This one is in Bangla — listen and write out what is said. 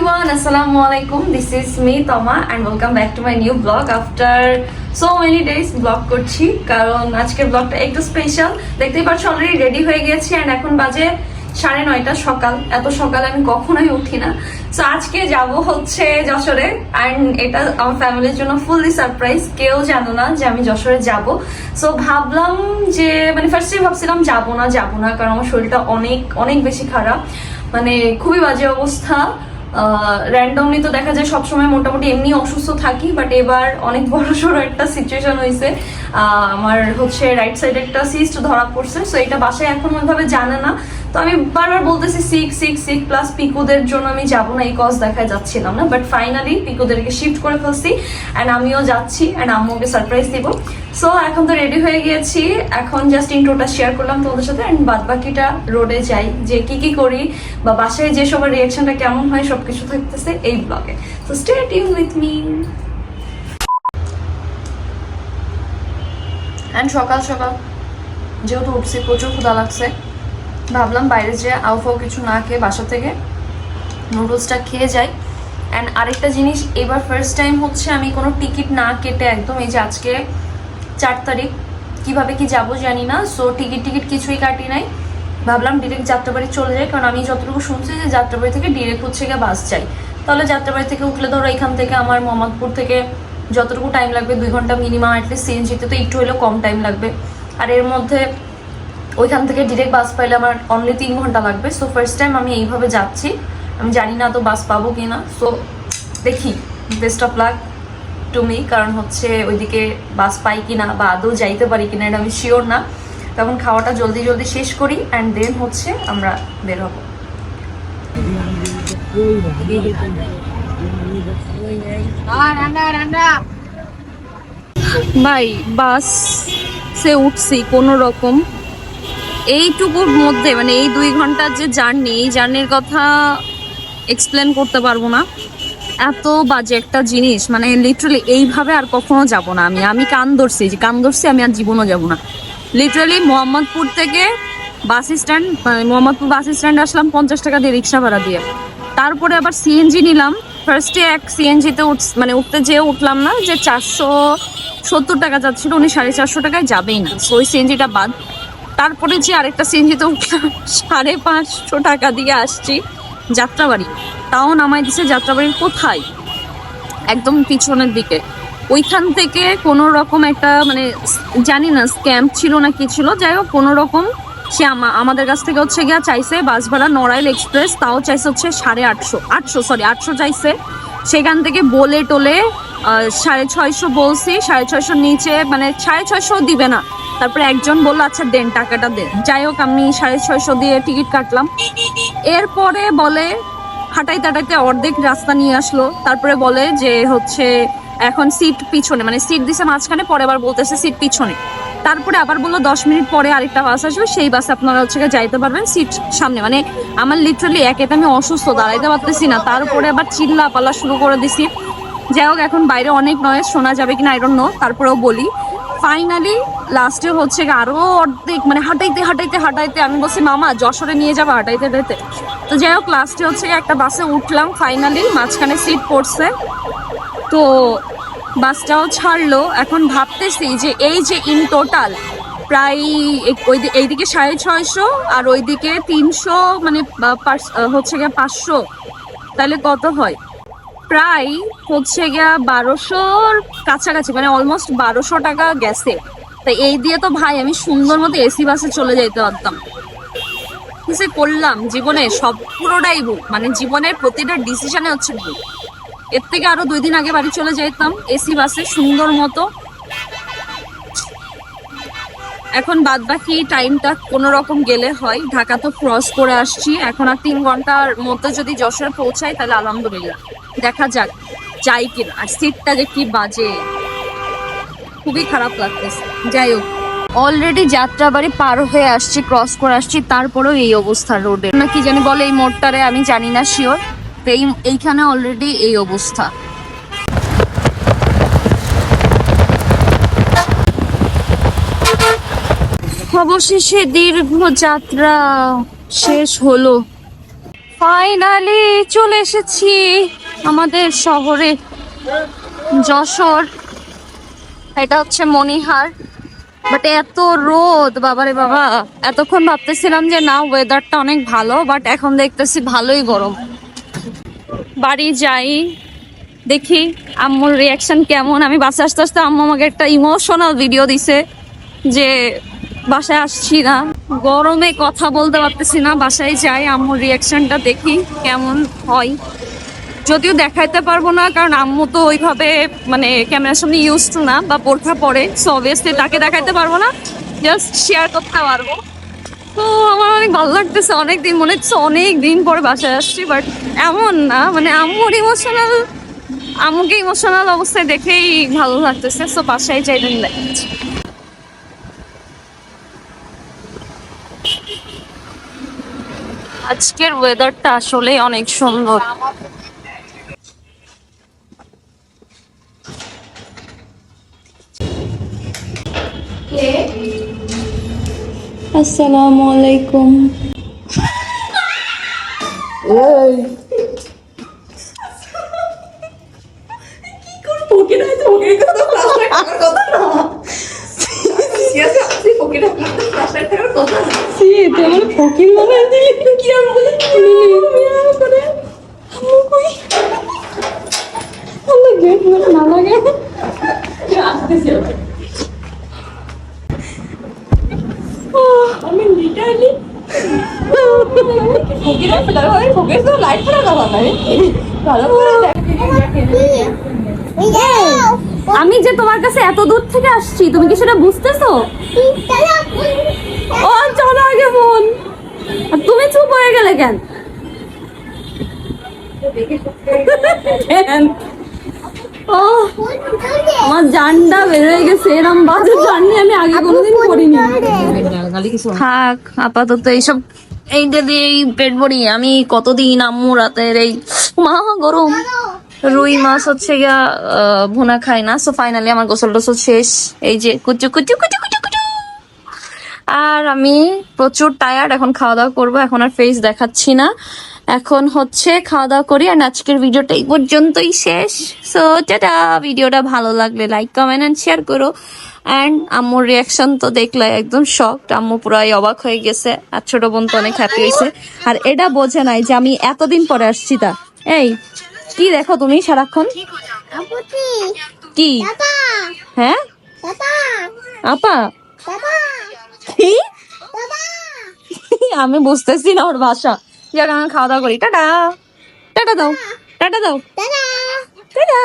everyone, Assalamu alaikum. This is me Toma and welcome back to my new vlog after so many days vlog করছি। কারণ আজকের ব্লগটা একটু স্পেশাল দেখতেই পাচ্ছ অলরেডি রেডি হয়ে গেছি and এখন বাজে সাড়ে নয়টা সকাল। এত সকালে আমি কখনোই উঠি না। সো আজকে যাব হচ্ছে যশোরে অ্যান্ড এটা আমার ফ্যামিলির জন্য ফুললি সারপ্রাইজ কেউ জানো না যে আমি যশোরে যাব। সো ভাবলাম যে মানে ফার্স্টে ভাবছিলাম যাব না যাব না কারণ আমার শরীরটা অনেক অনেক বেশি খারাপ। মানে খুবই বাজে অবস্থা। র্যান্ডমলি তো দেখা যায় সবসময় মোটামুটি এমনি অসুস্থ থাকি বাট এবার অনেক বড় সড়ো একটা সিচুয়েশন হয়েছে আমার হচ্ছে রাইট সাইডে একটা সিস্ট ধরা পড়ছে সো এটা বাসায় এখন ওইভাবে জানে না। তো আমি বারবার বলতেছি সিক সিক সিক প্লাস পিকুদের জন্য আমি যাব না, এই কজ দেখায় যাচ্ছিলাম না বাট ফাইনালি পিকুদেরকে শিফট করে ফেলছি অ্যান্ড আমিও যাচ্ছি অ্যান্ড আম্মুকে সারপ্রাইজ দিব। সো এখন তো রেডি হয়ে গিয়েছি, এখন জাস্ট ইন্ট্রোটা শেয়ার করলাম তোমাদের সাথে অ্যান্ড বাদ বাকিটা রোডে যাই, যে কি কি করি, বা বাসায় যে সবার রিয়াকশনটা কেমন হয়, সবকিছু থাকতেছে এই ব্লগে so stay tuned with me and সকাল সকাল, যেহেতু উঠছি, প্রচুর ক্ষুধা লাগছে। ভাবলাম বাইরে যে আউফাও কিছু না খেয়ে বাসা থেকে নুডলসটা খেয়ে যাই। অ্যান্ড আরেকটা জিনিস, এবার ফার্স্ট টাইম হচ্ছে আমি কোনো টিকিট না কেটে একদম এই যে আজকে চার তারিখ, কীভাবে কি যাব জানি না সো টিকিট টিকিট কিছুই কাটি নাই। ভাবলাম ডিরেক্ট যাত্রাবাড়ি চলে যাই, কারণ আমি যতটুকু শুনছি যে যাত্রাবাড়ি থেকে ডিরেক্ট হচ্ছে গিয়ে বাস চাই। তাহলে যাত্রাবাড়ি থেকে উঠলে ধরো এখান থেকে আমার মোহাম্মদপুর থেকে যতটুকু টাইম লাগবে, দুই ঘণ্টা মিনিমাম অ্যাটলিস্ট সিএনজিতে তো একটু হলেও কম টাইম লাগবে। আর এর মধ্যে ওইখান থেকে ডিরেক্ট বাস পাইলে আমার অনলি তিন ঘণ্টা লাগবে। সো ফার্স্ট টাইম আমি এইভাবে যাচ্ছি। আমি জানি না তো বাস পাবো কি না সো দেখি। Best of luck to me কারণ হচ্ছে ওইদিকে বাস পাই কি না বা আদৌ যাইতে পারি কিনা এটা আমি শিওর না। তখন খাওয়াটা জলদি জলদি শেষ করি অ্যান্ড দেন হচ্ছে আমরা বের হব। ভাই বাস সে উঠছি কোনো রকম এইটুকুর মধ্যে মানে এই দুই ঘণ্টার যে জার্নি এই জার্নির কথা এক্সপ্লেন করতে পারব না। এত বাজে একটা জিনিস মানে লিটারালি এইভাবে আর কখনো যাব না আমি। আমি কান ধরছি যে কান ধরছি, আমি আর জীবনও যাব না। লিটারালি মোহাম্মদপুর থেকে বাস স্ট্যান্ড মানে মোহাম্মদপুর বাস স্ট্যান্ড আসলাম পঞ্চাশ টাকা দিয়ে রিক্সা ভাড়া দিয়ে। তারপরে আবার সিএনজি নিলাম। ফার্স্টে এক সিএনজিতে উঠ মানে উঠতে যেয়ে উঠলাম না যে চারশো সত্তর টাকা যাচ্ছিল, উনি সাড়ে চারশো টাকায় যাবেই না। ওই সিএনজিটা বাদ। তারপরে যে আরেকটা সিএনজিতে উঠলাম সাড়ে পাঁচশো টাকা দিয়ে আসছি যাত্রাবাড়ি, তাও নামাই দিছে যাত্রাবাড়ির কোথায়? একদম পিছনের দিকে। ওইখান থেকে কোনো রকম একটা মানে জানি না স্ক্যাম্প ছিল না কি ছিল, যাই হোক, কোনো রকম সে আমা- আমাদের কাছ থেকে হচ্ছে গিয়া চাইছে বাস ভাড়া নড়াইল এক্সপ্রেস তাও চাইছে হচ্ছে সাড়ে আটশো আটশো সরি আটশো চাইছে। সেখান থেকে বলে টোলে সাড়ে ছয়শো বলছি, সাড়ে ছয়শোর নিচে মানে সাড়ে ছয়শো দিবে না। তারপরে একজন বলল আচ্ছা দেন, টাকাটা দেন। যাই হোক, আমি সাড়ে ছয়শো দিয়ে টিকিট কাটলাম। এরপরে বলে হাঁটাই তাটাইতে অর্ধেক রাস্তা নিয়ে আসলো। তারপরে বলে যে, হচ্ছে, এখন সিট পিছনে। মানে সিট দিছে মাঝখানে, পরে আবার বলতেছে সিট পিছনে। তারপরে আবার বলল, দশ মিনিট পরে আরেকটা বাস আসবে। সেই বাসে আপনারা হচ্ছে যাইতে পারবেন সিট সামনে। মানে আমার লিটারালি একেতে আমি অসুস্থ, দাঁড়াইতে পারতেছি না। তারপরে আবার চিল্লা পাল্লা শুরু করে দিছি। যাই হোক, এখন বাইরে অনেক নয়েজ শোনা যাবে কিনা আই ডোন্ট নো তারপরেও বলি। ফাইনালি লাস্টে হচ্ছে গিয়ে আরও অর্ধেক মানে হাঁটাইতে হাঁটাইতে হাঁটাইতে আমি বলছি, মামা, যশোরে নিয়ে যাব হাঁটাইতে হাঁটাইতে? তো যাই হোক লাস্টে হচ্ছে একটা বাসে উঠলাম ফাইনালি মাঝখানে সিট পড়ছে। তো বাসটাও ছাড়লো। এখন ভাবতেছি যে এই যে ইন টোটাল প্রায় ওই এইদিকে সাড়ে ছয়শো আর ওইদিকে তিনশো মানে হচ্ছে গিয়ে পাঁচশো। তাহলে কত হয়? প্রায় হচ্ছে গিয়া বারোশোর কাছাকাছি মানে অলমোস্ট বারোশো টাকা গেছে তাই এই দিয়ে তো ভাই আমি সুন্দর মতো এসি বাসে চলে যেতে পারতাম। কিসে করলাম, জীবনে সব পুরোটাই ভুল মানে জীবনের প্রতিটা ডিসিশনে হচ্ছে ভুল এর থেকে আরও দুই দিন আগে বাড়ি চলে যেতাম এসি বাসে সুন্দর মতো। এখন বাদ বাকি টাইমটা কোনো রকম গেলে হয়। ঢাকা তো ক্রস করে আসছি। এখন আর তিন ঘণ্টার মধ্যে যদি যশোরে পৌঁছাই, তাহলে আলহামদুলিল্লাহ। দেখা যাক, যাই কিনা। আর সিটটা যে কি বাজে, খুবই খারাপ লাগতেছে। যাই হোক অলরেডি যাত্রাবাড়ি পার হয়ে আসছি ক্রস করে আসছি, তারপরেও এই অবস্থা রোডে না কি জানি বলে এই মোড়টারে, আমি জানি না শিওর এই, এইখানে অলরেডি এই অবস্থা। অবশেষে দীর্ঘ যাত্রা শেষ হলো। ফাইনালি চলে এসেছি। আমাদের শহরে যশোর, এটা হচ্ছে মনিহার। বাট এত রোদ, বাবারে বাবা। এতক্ষণ ভাবতেছিলাম যে না ওয়েদারটা অনেক ভালো বাট এখন দেখতেছি ভালোই গরম। বাড়ি যাই, দেখি আম্মুর রিয়াকশন কেমন। আমি বাসে আসতে আসতে আম্মু আমাকে একটা ইমোশনাল ভিডিও দিছে যে বাসায় আসছি না। গরমে কথা বলতে পারতেছি না, বাসায় যাই, আম্মুর রিয়াকশনটা দেখি কেমন হয়। যদিও দেখাইতে পারব না, কারণ আম্মু তো ওইভাবে মানে ক্যামেরার সামনে ইউজ টু না বা বোরখা পরে সো অবভিয়াসলি তাকে দেখাইতে পারব না জাস্ট শেয়ার করতে পারব। তো আমার অনেক ভালো লাগতেছে অনেক দিন মনে হচ্ছে অনেক দিন পরে বাসায় আসছি বাট এমন না মানে আম্মুর ইমোশনাল আম্মুকে ইমোশনাল অবস্থায় দেখেই ভালো লাগতেছে সো বাসায় যাই দিন দেখাচ্ছি আজকের ওয়েদারটা আসলে অনেক সুন্দর। আসসালামু আলাইকুম। তেমন ফকির মনে দিলি? কি করে গেট না লাগে। আমি লিটারলি আমি যে তোমার কাছে এত দূর থেকে আসছি তুমি কি সেটা বুঝতেছো? ও চলো আগে আর তুমি চুপ হয়ে গেলে কেন? ও আমার জানটা বের হয়ে গেছে এরম বাজে জার্নি আমি আগে কোনোদিন করিনি। থাক আপাতত এইসব এইটা দিয়ে এই পেট ভরি আমি কতদিন আম্মু রাতের এই মা গরম। রুই মাছ হচ্ছে গিয়া ভুনা খাই না। সো ফাইনালি আমার গোসল টোসল শেষ। এই যে কুচু কুচু কুচু কুচু আর আমি প্রচুর টায়ার্ড এখন খাওয়া দাওয়া করব। এখন আর ফেস দেখাচ্ছি না। এখন হচ্ছে খাওয়া দাওয়া করি আর আজকের ভিডিওটা এই পর্যন্তই শেষ। সো টাটা ভিডিওটা ভালো লাগলে লাইক কমেন্ট এন্ড শেয়ার করো। অ্যান্ড আম্মুর রিয়াকশন তো দেখলে একদম শক আম্মু পুরাই অবাক হয়ে গেছে আর ছোট বোন তো অনেক হ্যাপি হয়েছে। আর এটা বোঝে নাই যে আমি এতদিন পরে আসছি তা। এই কি দেখো তুমি সারাক্ষণ? কি? হ্যাঁ? আপা? কি? আমি বুঝতেছি না ওর ভাষা। যাক আমি খাওয়া দাওয়া করি। টাটা। টাটা দাও। টাটা দাও। টাটা।